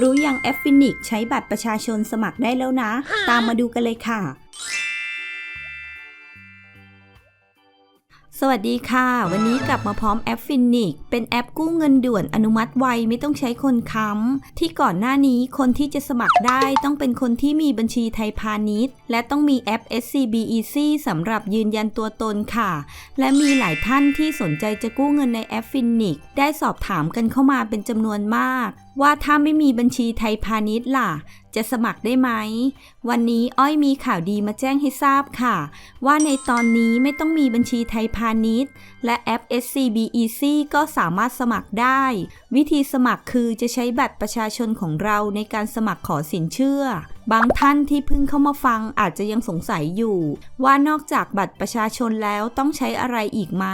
รู้ยังแอฟฟินิกใช้บัตรประชาชนสมัครได้แล้วนะ ตามมาดูกันเลยค่ะ สวัสดีค่ะ วันนี้กลับมาพร้อมแอปฟินิกเป็นแอปกู้เงินด่วนอนุมัติไวไม่ต้องใช้คนค้ำ ที่ก่อนหน้านี้คนที่จะสมัครได้ต้องเป็นคนที่มีบัญชีไทยพาณิชย์ และต้องมีแอป SCB Easy สำหรับยืนยันตัวตนค่ะ และมีหลายท่านที่สนใจจะกู้เงินในแอปฟินิกได้สอบถามกันเข้ามาเป็นจำนวนมาก ว่าถ้าไม่มีบัญชีไทยพาณิชย์ล่ะ จะสมัครได้ไหม วันนี้อ้อยมีข่าวดีมาแจ้งให้ทราบค่ะ ว่าในตอนนี้ไม่ต้องมีบัญชีไทยพาณิชย์ และแอป SCB Easy ก็สามารถสมัครได้ วิธีสมัครคือจะใช้บัตรประชาชนของเราในการสมัครขอสินเชื่อ บางท่านที่เพิ่งเข้ามาฟังอาจจะยังสงสัยอยู่ ว่านอกจากบัตรประชาชนแล้วต้องใช้อะไรอีกไหม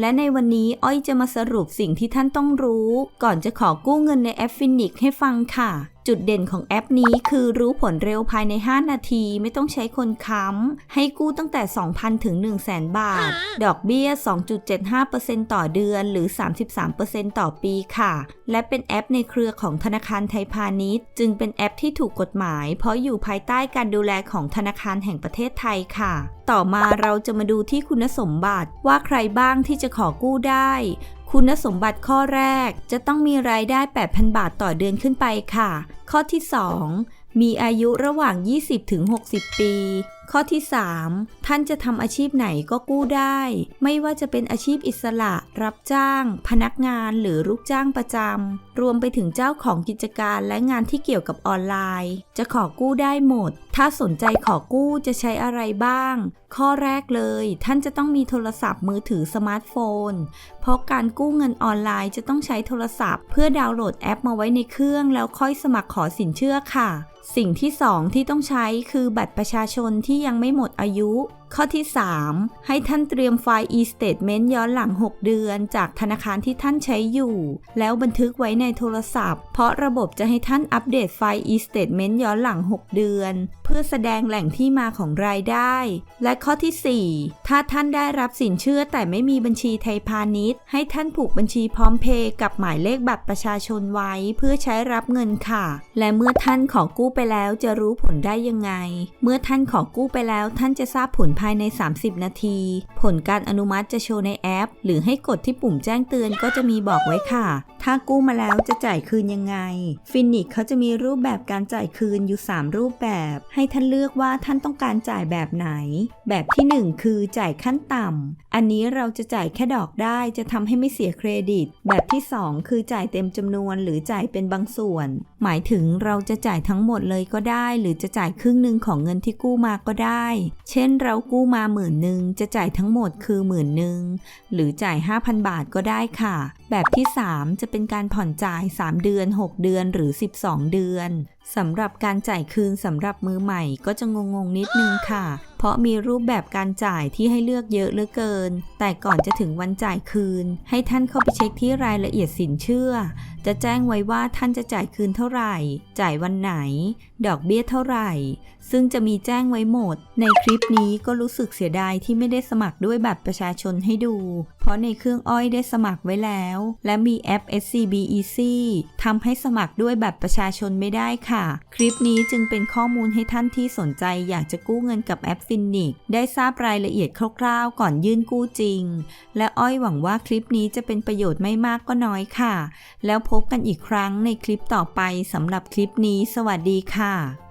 และในวันนี้อ้อยจะมาสรุปสิ่งที่ท่านต้องรู้ ก่อนจะขอกู้เงินในแอฟฟินิกให้ฟังค่ะ จุดเด่นของแอปนี้คือรู้ผลเร็วภายใน 5 นาทีไม่ต้องใช้คนค้ำ ให้กู้ตั้งแต่ 2,000 ถึง 100,000 บาท ดอกเบี้ย 2.75%ต่อเดือนหรือ 33%ต่อปีค่ะ และเป็นแอปในเครือของธนาคารไทยพาณิชย์ จึงเป็นแอปที่ถูกกฎหมาย เพราะอยู่ภายใต้การดูแลของธนาคารแห่งประเทศไทยค่ะ ต่อมาเราจะมาดูที่คุณสมบัติว่าใครบ้างที่จะขอกู้ได้คุณสมบัติข้อแรกจะต้องมีรายได้ 8,000 บาทต่อเดือนขึ้นไปค่ะ ข้อที่ 2 มีอายุระหว่าง 20 ถึง 60 ปี ข้อที่ 3 ท่านจะทำอาชีพไหนก็กู้ได้ ไม่ว่าจะเป็นอาชีพอิสระ รับจ้าง พนักงานหรือลูกจ้างประจำ รวมไปถึงเจ้าของกิจการและงานที่เกี่ยวกับออนไลน์ จะขอกู้ได้หมด ถ้าสนใจขอกู้จะใช้อะไรบ้าง ข้อแรกเลย ท่านจะต้องมีโทรศัพท์มือถือสมาร์ทโฟน เพราะการกู้เงินออนไลน์จะต้องใช้โทรศัพท์ เพื่อดาวน์โหลดแอปมาไว้ในเครื่องแล้วค่อยสมัครขอสินเชื่อค่ะ สิ่งที่ 2 ที่ต้องใช้คือบัตรประชาชนที่ยังไม่หมดอายุ ข้อที่ 3 ให้ท่านเตรียมไฟล์ e-statement ย้อนหลัง 6 เดือน จากธนาคารที่ท่านใช้อยู่ แล้วบันทึกไว้ในโทรศัพท์ เพราะระบบจะให้ท่านอัปเดตไฟล์ e-statement ย้อนหลัง 6 เดือน พื่อแสดงแหล่งที่มาของรายได้ และข้อที่ 4 ถ้าท่านได้รับสินเชื่อแต่ไม่มีบัญชีไทยพาณิชย์ ให้ท่านผูกบัญชีพร้อมเพย์กับหมายเลขบัตรประชาชนไว้ เพื่อใช้รับเงินค่ะ และเมื่อท่านขอกู้ไปแล้วจะรู้ผลได้ยังไง เมื่อท่านขอกู้ไปแล้ว ท่านจะทราบผลภายใน 30 นาที ผลการอนุมัติจะโชว์ในแอป หรือให้กดที่ปุ่มแจ้งเตือนก็จะมีบอกไว้ค่ะ ถ้ากู้มาแล้วจะจ่ายคืนยังไง ฟินิกเขาจะมีรูปแบบการจ่ายคืนอยู่ 3 รูปแบบ ให้ท่านเลือกว่าท่านต้องการจ่ายแบบไหน แบบที่ 1 คือจ่ายขั้นต่ำอันนี้เราจะจ่ายแค่ดอกได้จะทำให้ไม่เสียเครดิต แบบที่ 2 คือจ่ายเต็มจำนวนหรือจ่ายเป็นบางส่วน หมายถึงเราจะจ่ายทั้งหมดเลยก็ได้ หรือจะจ่ายครึ่งหนึ่งของเงินที่กู้มาก็ได้ เช่นเรากู้มาหมื่นหนึ่งจะจ่ายทั้งหมดคือหมื่นหนึ่งหรือจ่าย 5,000 บาทก็ได้ค่ะ แบบที่ 3 จะเป็นการผ่อนจ่าย 3 เดือน 6 เดือนหรือ 12 เดือนสำหรับการจ่ายคืนสำหรับมือใหม่ก็จะงงงนิดนึงค่ะ เพราะมีรูปแบบการจ่ายที่ให้เลือกเยอะเหลือเกิน แต่ก่อนจะถึงวันจ่ายคืน ให้ท่านเข้าไปเช็คที่รายละเอียดสินเชื่อ จะแจ้งไว้ว่าท่านจะจ่ายคืนเท่าไหร่ จ่ายวันไหน ดอกเบี้ยเท่าไหร่ ซึ่งจะมีแจ้งไว้หมด ในคลิปนี้ก็รู้สึกเสียดายที่ไม่ได้สมัครด้วยบัตรประชาชนให้ดู เพราะในเครื่องอ้อยได้สมัครไว้แล้ว และมีแอป SCB Easy ทำให้สมัครด้วยบัตรประชาชนไม่ได้ค่ะ คลิปนี้จึงเป็นข้อมูลให้ท่านที่สนใจอยากจะกู้เงินกับแอปฟินิกได้ทราบรายละเอียดคร่าวๆ ก่อนยื่นกู้จริง และอ้อยหวังว่าคลิปนี้จะเป็นประโยชน์ไม่มากก็น้อยค่ะ แล้วพบกันอีกครั้งในคลิปต่อไปสำหรับคลิปนี้ สวัสดีค่ะ